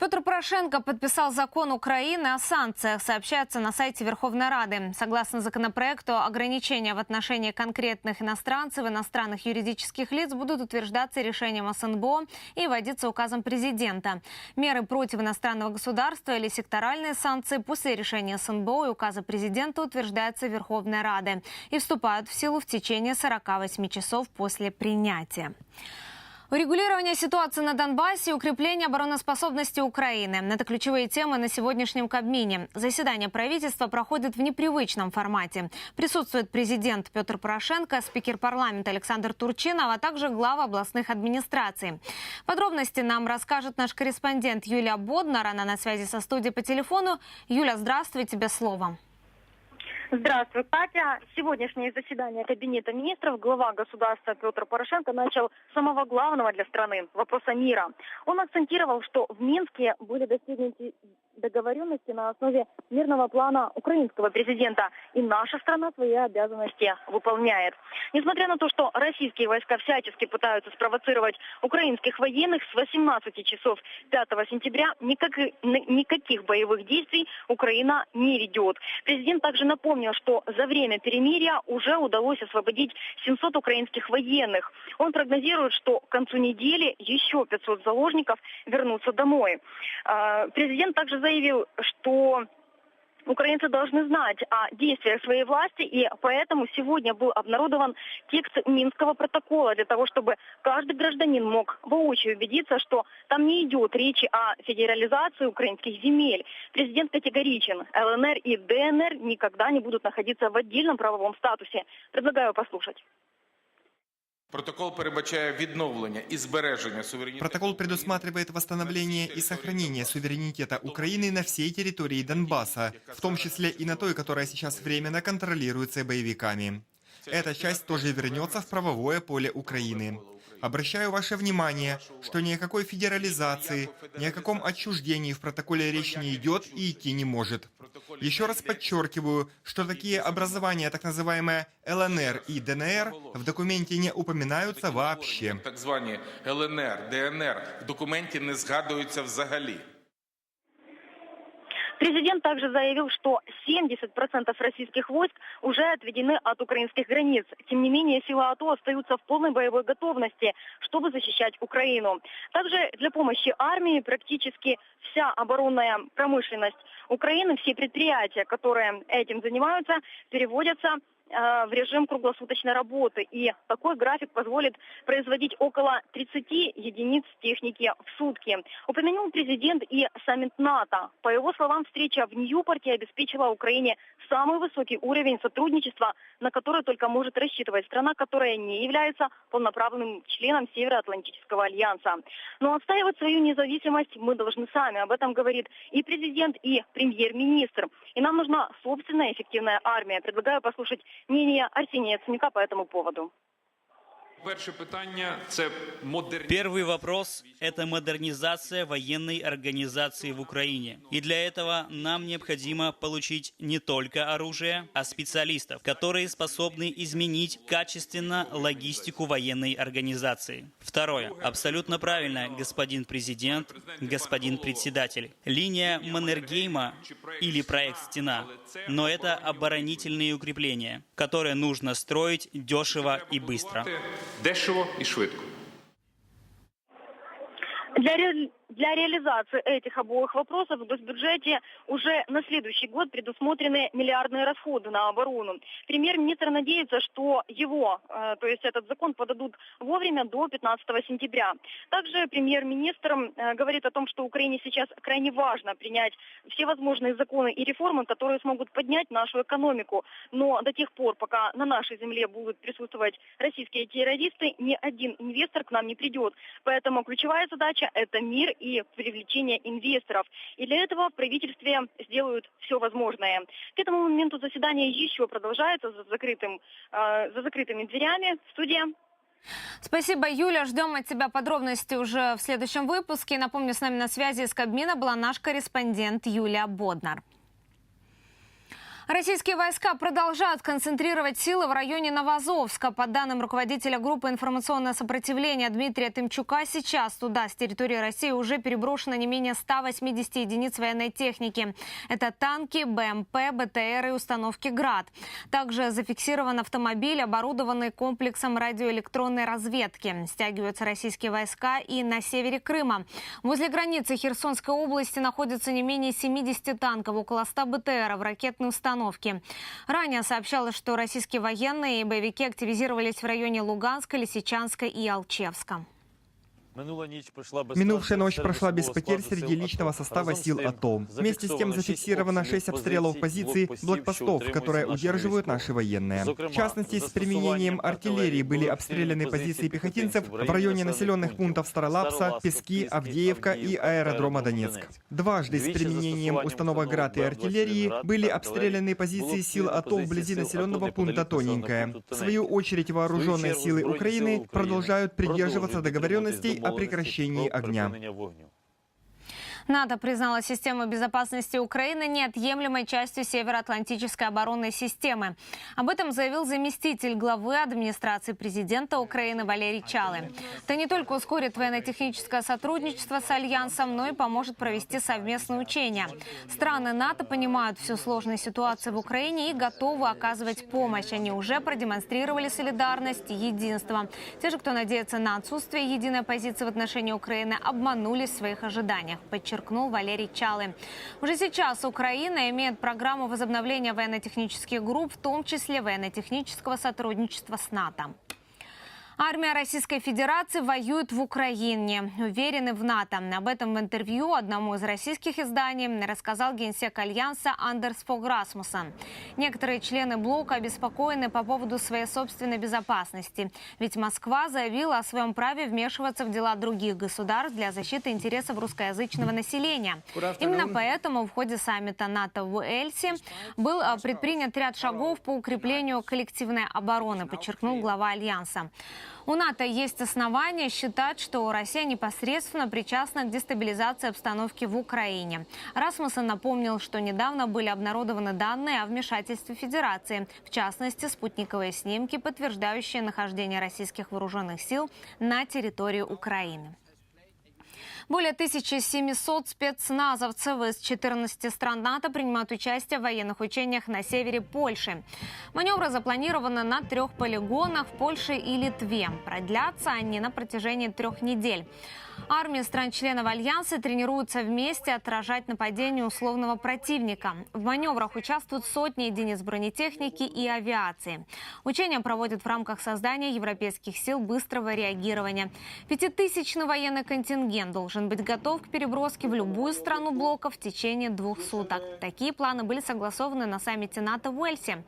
Петр Порошенко подписал закон Украины о санкциях, сообщается на сайте Верховной Рады. Согласно законопроекту, ограничения в отношении конкретных иностранцев, иностранных юридических лиц будут утверждаться решением СНБО и вводиться указом президента. Меры против иностранного государства или секторальные санкции после решения СНБО и указа президента утверждаются Верховной Рады и вступают в силу в течение 48 часов после принятия. Урегулирование ситуации на Донбассе и укрепление обороноспособности Украины. Это ключевые темы на сегодняшнем Кабмине. Заседание правительства проходит в непривычном формате. Присутствует президент Петр Порошенко, спикер парламента Александр Турчинов, а также глава областных администраций. Подробности нам расскажет наш корреспондент Юлия Боднар. Она на связи со студией по телефону. Юля, здравствуй, тебе слово. Здравствуй, Катя. Сегодняшнее заседание Кабинета министров глава государства Петр Порошенко начал с самого главного для страны – вопроса мира. Он акцентировал, что в Минске были достигнуты договоренности на основе мирного плана украинского президента. И наша страна свои обязанности выполняет. Несмотря на то, что российские войска всячески пытаются спровоцировать украинских военных, с 18 часов 5 сентября никак, никаких боевых действий Украина не ведет. Президент также напомнил, что за время перемирия уже удалось освободить 700 украинских военных. Он прогнозирует, что к концу недели еще 500 заложников вернутся домой. А, президент также заявил, заявил, что Украинцы должны знать о действиях своей власти, и поэтому сегодня был обнародован текст Минского протокола для того, чтобы каждый гражданин мог воочию убедиться, что там не идет речи о федерализации украинских земель. Президент категоричен. ЛНР и ДНР никогда не будут находиться в отдельном правовом статусе. Предлагаю послушать. Протокол передбачає відновлення і збереження суверенітету. Протокол предусматривает восстановление и сохранение суверенитета Украины на всей территории Донбасса, в том числе и на той, которая сейчас временно контролируется боевиками. Эта часть тоже вернется в правовое поле Украины. Обращаю ваше внимание, что ни о какой федерализации, ни о каком отчуждении в протоколе речь не идет и идти не может. Еще раз подчеркиваю, что такие образования, так называемые ЛНР и ДНР, в документе не упоминаются вообще. Так звані ЛНР, ДНР в документі не згадуються взагалі. Президент также заявил, что 70% российских войск уже отведены от украинских границ. Тем не менее, силы АТО остаются в полной боевой готовности, чтобы защищать Украину. Также для помощи армии практически вся оборонная промышленность Украины, все предприятия, которые этим занимаются, переводятся в режим круглосуточной работы. И такой график позволит производить около 30 единиц техники в сутки. Упомянул президент и саммит НАТО. По его словам, встреча в Ньюпорте обеспечила Украине самый высокий уровень сотрудничества, на который только может рассчитывать страна, которая не является полноправным членом Североатлантического альянса. Но отстаивать свою независимость мы должны сами. Об этом говорит и президент, и премьер-министр. И нам нужна собственная эффективная армия. Предлагаю послушать мнение Арсения Яценюка по этому поводу. Первый вопрос – это модернизация военной организации в Украине. И для этого нам необходимо получить не только оружие, а специалистов, которые способны изменить качественно логистику военной организации. Второе. Абсолютно правильно, господин президент, господин председатель. Линия Маннергейма или проект «Стена», но это оборонительные укрепления, которые нужно строить дешево и быстро. Дешево і швидко. Для. Для реализации этих обоих вопросов в госбюджете уже на следующий год предусмотрены миллиардные расходы на оборону. Премьер-министр надеется, что его, э, то есть этот закон, подадут вовремя до 15 сентября. Также премьер-министр э, говорит о том, что Украине сейчас крайне важно принять все возможные законы и реформы, которые смогут поднять нашу экономику. Но до тех пор, пока на нашей земле будут присутствовать российские террористы, ни один инвестор к нам не придет. Поэтому ключевая задача – это мир и привлечение инвесторов. И для этого в правительстве сделают все возможное. К этому моменту заседание еще продолжается за, закрытым, э, за закрытыми дверями. Студия. Спасибо, Юля. Ждем от тебя подробности уже в следующем выпуске. Напомню, с нами на связи из Кабмина была наш корреспондент Юлия Боднар. Российские войска продолжают концентрировать силы в районе Новозовска. По данным руководителя группы «Информационное сопротивление» Дмитрия Тымчука, сейчас туда, с территории России, уже переброшено не менее 180 единиц военной техники. Это танки, БМП, БТР и установки «Град». Также зафиксирован автомобиль, оборудованный комплексом радиоэлектронной разведки. Стягиваются российские войска и на севере Крыма. Возле границы Херсонской области находится не менее 70 танков, около 100 БТРов, ракетные установки. Ранее сообщалось, что российские военные и боевики активизировались в районе Луганска, Лисичанска и Алчевска. Минувшая ночь прошла без потерь среди личного состава сил АТО. Вместе с тем зафиксировано 6 обстрелов позиций блокпостов, которые удерживают наши военные. В частности, с применением артиллерии были обстреляны позиции пехотинцев в районе населенных пунктов Старолапса, Пески, Авдеевка и аэродрома Донецк. Дважды с применением установок ГРАД и артиллерии были обстреляны позиции сил АТО вблизи населенного пункта Тоненькое. В свою очередь вооруженные силы Украины продолжают придерживаться договоренностей о прекращении огня. НАТО признала систему безопасности Украины неотъемлемой частью Североатлантической оборонной системы. Об этом заявил заместитель главы администрации президента Украины Валерий Чалы. Это не только ускорит военно-техническое сотрудничество с Альянсом, но и поможет провести совместные учения. Страны НАТО понимают всю сложную ситуацию в Украине и готовы оказывать помощь. Они уже продемонстрировали солидарность и единство. Те же, кто надеется на отсутствие единой позиции в отношении Украины, обманулись в своих ожиданиях, подчеркнул Валерий Чалы. Уже сейчас Украина имеет программу возобновления военно-технических групп, в том числе военно-технического сотрудничества с НАТО. Армия Российской Федерации воюет в Украине. Уверены в НАТО. Об этом в интервью одному из российских изданий рассказал генсек Альянса Андерс Фог Расмуссен. Некоторые члены блока обеспокоены по поводу своей собственной безопасности. Ведь Москва заявила о своем праве вмешиваться в дела других государств для защиты интересов русскоязычного населения. Именно поэтому в ходе саммита НАТО в Уэльсе был а, предпринят ряд шагов по укреплению коллективной обороны, подчеркнул глава Альянса. У НАТО есть основания считать, что Россия непосредственно причастна к дестабилизации обстановки в Украине. Расмуссен напомнил, что недавно были обнародованы данные о вмешательстве Федерации, в частности, спутниковые снимки, подтверждающие нахождение российских вооруженных сил на территории Украины. Более 1700 спецназовцев из 14 стран НАТО принимают участие в военных учениях на севере Польши. Маневры запланированы на трех полигонах в Польше и Литве. Продлятся они на протяжении трех недель. Армии стран-членов Альянса тренируются вместе отражать нападение условного противника. В маневрах участвуют сотни единиц бронетехники и авиации. Учения проводят в рамках создания европейских сил быстрого реагирования. Пятитысячный военный контингент должен быть готов к переброске в любую страну блока в течение двух суток. Такие планы были согласованы на саммите НАТО в Уэльсе.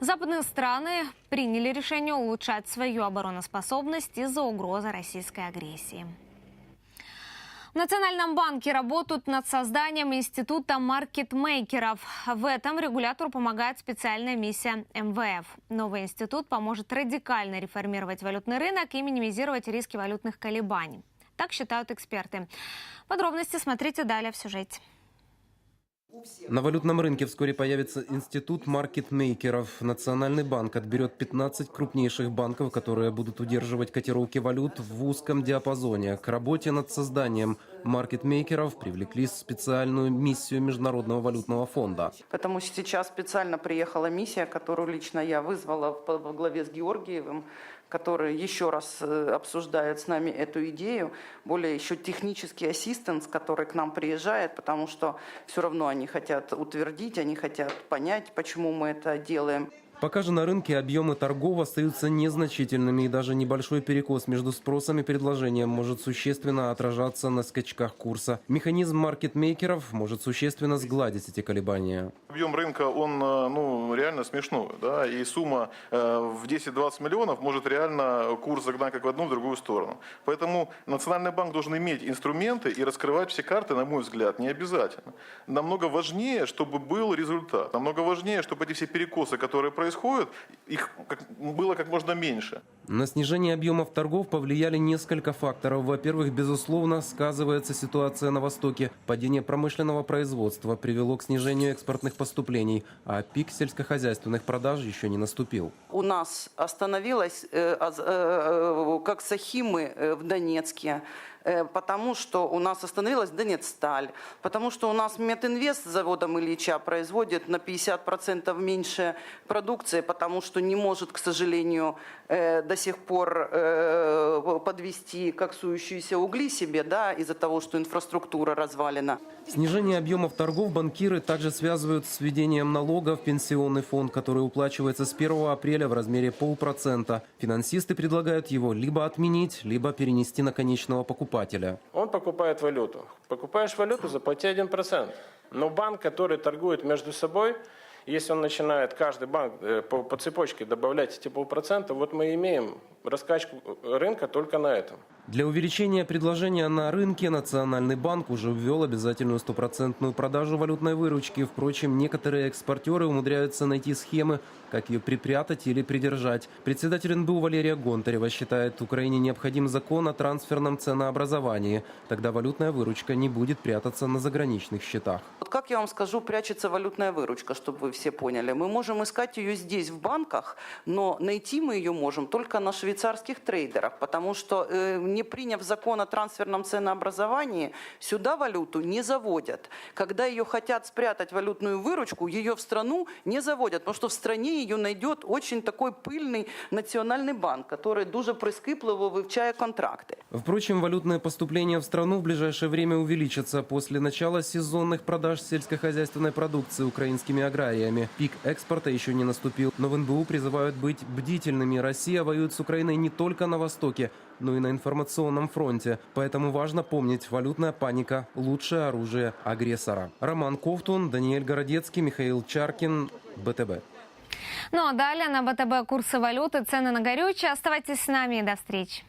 Западные страны приняли решение улучшать свою обороноспособность из-за угрозы российской агрессии. В Национальном банке работают над созданием института маркетмейкеров. В этом регулятору помогает специальная миссия МВФ. Новый институт поможет радикально реформировать валютный рынок и минимизировать риски валютных колебаний. Так считают эксперты. Подробности смотрите далее в сюжете. На валютном рынке вскоре появится институт маркетмейкеров. Национальный банк отберет 15 крупнейших банков, которые будут удерживать котировки валют в узком диапазоне. К работе над созданием маркетмейкеров привлекли специальную миссию Международного валютного фонда. Потому что сейчас специально приехала миссия, которую лично я вызвала во главе с Георгиевым, который еще раз э, обсуждает с нами эту идею, более еще технический ассистент, который к нам приезжает, потому что все равно они хотят утвердить, они хотят понять, почему мы это делаем. Пока же на рынке объемы торгов остаются незначительными, и даже небольшой перекос между спросом и предложением может существенно отражаться на скачках курса. Механизм маркетмейкеров может существенно сгладить эти колебания. Объем рынка, он э, ну, реально смешной, да, и сумма э, в 10-20 миллионов может реально курс загнать как в одну, в другую сторону. Поэтому Национальный банк должен иметь инструменты и раскрывать все карты, на мой взгляд, не обязательно. Намного важнее, чтобы был результат, намного важнее, чтобы эти все перекосы, которые происходят, происходит, их как- было как можно меньше. На снижение объемов торгов повлияли несколько факторов. Во-первых, безусловно, сказывается ситуация на Востоке. Падение промышленного производства привело к снижению экспортных поступлений, а пик сельскохозяйственных продаж еще не наступил. У нас остановилась, э, аз- э, э, как Сахимы в Донецке, потому что у нас остановилась Донецсталь, потому что у нас Метинвест с заводом Ильича производит на 50% меньше продукции, потому что не может, к сожалению, э, до сих пор э, подвести коксующиеся угли себе, да, из-за того, что инфраструктура развалена. Снижение объемов торгов банкиры также связывают с введением налога в пенсионный фонд, который уплачивается с 1 апреля в размере полпроцента. Финансисты предлагают его либо отменить, либо перенести на конечного покупателя. Он покупает валюту. Покупаешь валюту, заплати 1%. Но банк, который торгует между собой, если он начинает каждый банк э, по, по цепочке добавлять эти полпроцента, вот мы имеем раскачку рынка только на этом. Для увеличения предложения на рынке Национальный банк уже ввел обязательную стопроцентную продажу валютной выручки. Впрочем, некоторые экспортеры умудряются найти схемы, как ее припрятать или придержать. Председатель НБУ Валерия Гонтарева считает, Украине необходим закон о трансферном ценообразовании. Тогда валютная выручка не будет прятаться на заграничных счетах. Вот как я вам скажу, прячется валютная выручка, чтобы вы все поняли. Мы можем искать ее здесь, в банках, но найти мы ее можем только на швейцарских трейдерах, потому что э, не приняв закон о трансферном ценообразовании, сюда валюту не заводят. Когда ее хотят спрятать валютную выручку, ее в страну не заводят, потому что в стране ее найдет очень такой пыльный национальный банк, который дуже прискіпливо вивчає контракти. Впрочем, валютные поступления в страну в ближайшее время увеличатся после начала сезонных продаж сельскохозяйственной продукции украинскими аграриями. Пик экспорта еще не наступил, но в НБУ призывают быть бдительными. Россия воюет с Украиной не только на Востоке, но и на информационном фронте. Поэтому важно помнить, валютная паника – лучшее оружие агрессора. Роман Ковтун, Даниэль Городецкий, Михаил Чаркин, БТБ. Ну а далее на ВТБ курсы валюты, цены на горючее. Оставайтесь с нами и до встречи.